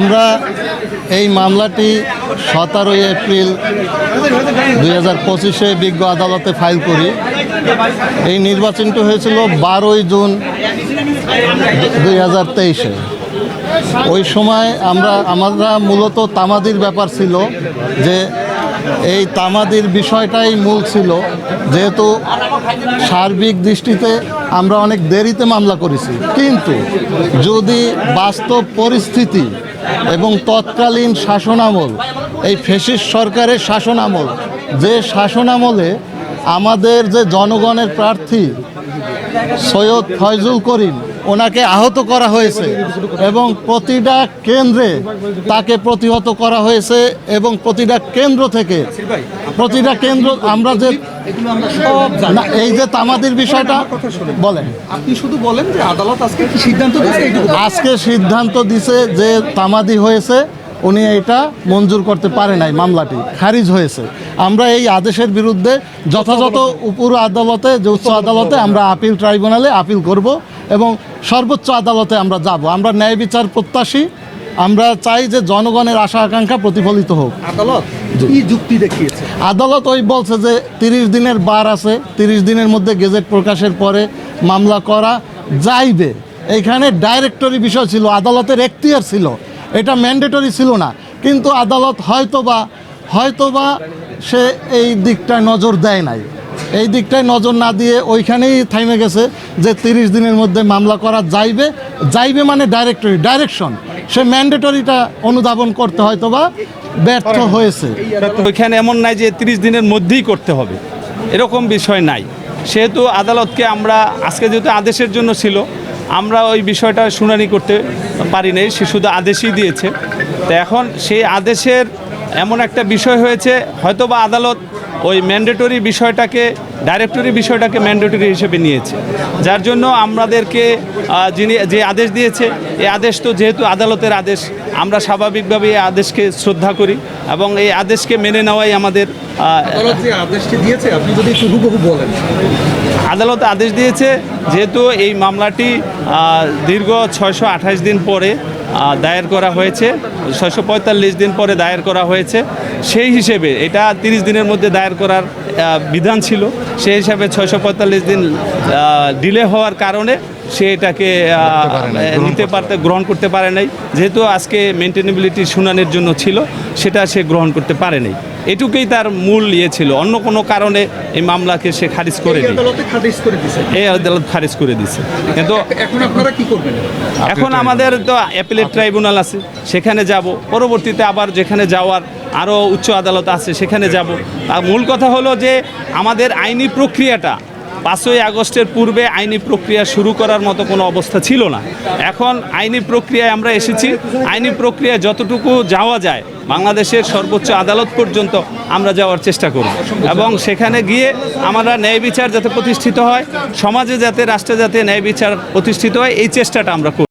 আমরা এই মামলাটি সতেরোই এপ্রিল দুই হাজার পঁচিশে বিজ্ঞ আদালতে ফাইল করি। এই নির্বাচনটি হয়েছিল বারোই জুন দুই হাজার তেইশে। ওই সময় আমরা আমরা মূলত তামাদির ব্যাপার ছিল যে এই তামাদির বিষয়টাই মূল ছিল। যেহেতু সার্বিক দৃষ্টিতে আমরা অনেক দেরিতে মামলা করেছি। কিন্তু যদি বাস্তব পরিস্থিতি এবং তৎকালীন শাসনামল, এই ফেসিস সরকারের শাসনামল, যে শাসনামলে আমাদের যে জনগণের প্রার্থী সৈয়দ ফয়জুল করিম, ওনাকে আহত করা হয়েছে এবং প্রতিটা কেন্দ্রে তাকে প্রতিহত করা হয়েছে এবং প্রতিটা কেন্দ্র থেকে প্রতিটা কেন্দ্র আমরা যে না, এই যে তামাদির বিষয়টা বলেন। আপনি শুধু বলেন যে আদালত আজকে কি সিদ্ধান্ত দিয়েছে আজকে সিদ্ধান্ত দিছে যে তামাদি হয়েছে উনি এটা মঞ্জুর করতে পারে নাই মামলাটি খারিজ হয়েছে। আমরা এই আদেশের বিরুদ্ধে যথাযথ উপর আদালতে যে উচ্চ আদালতে আমরা আপিল ট্রাইব্যুনালে আপিল করব এবং সর্বোচ্চ আদালতে আমরা যাব। আমরা ন্যায় বিচার প্রত্যাশী আমরা চাই যে জনগণের আশা আকাঙ্ক্ষা প্রতিফলিত হোক। আদালত কি যুক্তি দেখিয়েছে? আদালত ওই বলছে যে তিরিশ দিনের বার আছে তিরিশ দিনের মধ্যে গেজেট প্রকাশের পরে মামলা করা যাইবে। এইখানে ডাইরেক্টরি বিষয় ছিল আদালতের এখতিয়ার ছিল। এটা ম্যান্ডেটরি ছিল না। কিন্তু আদালত হয়তোবা হয়তোবা সে এই দিকটায় নজর দেয় নাই। এই দিকটায় নজর না দিয়ে ওইখানেই থাইমে গেছে যে তিরিশ দিনের মধ্যে মামলা করা যাইবে। যাইবে মানে ডাইরেক্টরি ডাইরেকশন সে ম্যান্ডেটরিটা অনুধাবন করতে হয়তো বা ব্যর্থ হয়েছে। ওইখানে এমন নাই যে তিরিশ দিনের মধ্যেই করতে হবে। এরকম বিষয় নাই। সেহেতু আদালতকে আমরা আজকে যেহেতু আদেশের জন্য ছিল আমরা ওই বিষয়টা শুনানি করতে পারি নাই সে শুধু আদেশই দিয়েছে। তো এখন সেই আদেশের এমন একটা বিষয় হয়েছে হয়তোবা আদালত ওই ম্যান্ডেটরি বিষয়টাকে ডাইরেক্টরি বিষয়টাকে ম্যান্ডেটরি হিসেবে নিয়েছে। যার জন্য আমাদেরকে যিনি যে আদেশ দিয়েছে এই আদেশ তো যেহেতু আদালতের আদেশ আমরা স্বাভাবিকভাবে এই আদেশকে শ্রদ্ধা করি এবং এই আদেশকে মেনে নেওয়াই আমাদের আদালত আদেশ দিয়েছে যেহেতু এই মামলাটি দীর্ঘ ছয়শো আঠাশ দিন পরে দায়ের করা হয়েছে ছয়শো পঁয়তাল্লিশ দিন পরে দায়ের করা হয়েছে। সেই হিসেবে এটা তিরিশ দিনের মধ্যে দায়ের করার বিধান ছিল। সেই হিসাবে ছয়শো পঁয়তাল্লিশ দিন ডিলে হওয়ার কারণে সে এটাকে নিতে পারতে গ্রহণ করতে পারে নাই। যেহেতু আজকে মেনটেনেবিলিটি শুনানির জন্য ছিল সেটা সে গ্রহণ করতে পারে নাই। এটুকুই তার মূল ইয়ে ছিল। অন্য কোনো কারণে এই মামলাকে সে খারিজ করে এই দিই আদালতে খারিজ করে দিয়েছে। এই আদালত খারিজ করে দিছে কিন্তু এখন আপনারা কি করবেন? এখন আমাদের তো অ্যাপিলেট ট্রাইব্যুনাল আছে সেখানে যাব। পরবর্তীতে আবার যেখানে যাওয়ার আরও উচ্চ আদালত আছে, সেখানে যাব। আর মূল কথা হলো যে আমাদের আইনি প্রক্রিয়াটা পাঁচই আগস্টের পূর্বে আইনি প্রক্রিয়া শুরু করার মতো কোনো অবস্থা ছিল না। এখন আইনি প্রক্রিয়ায় আমরা এসেছি। আইনি প্রক্রিয়া যতটুকু যাওয়া যায়, বাংলাদেশের সর্বোচ্চ আদালত পর্যন্ত আমরা যাওয়ার চেষ্টা করব। এবং সেখানে গিয়ে আমরা ন্যায় বিচার যাতে প্রতিষ্ঠিত হয়, সমাজে যাতে, রাষ্ট্রে যাতে ন্যায় বিচার প্রতিষ্ঠিত হয়, এই চেষ্টাটা আমরা করব।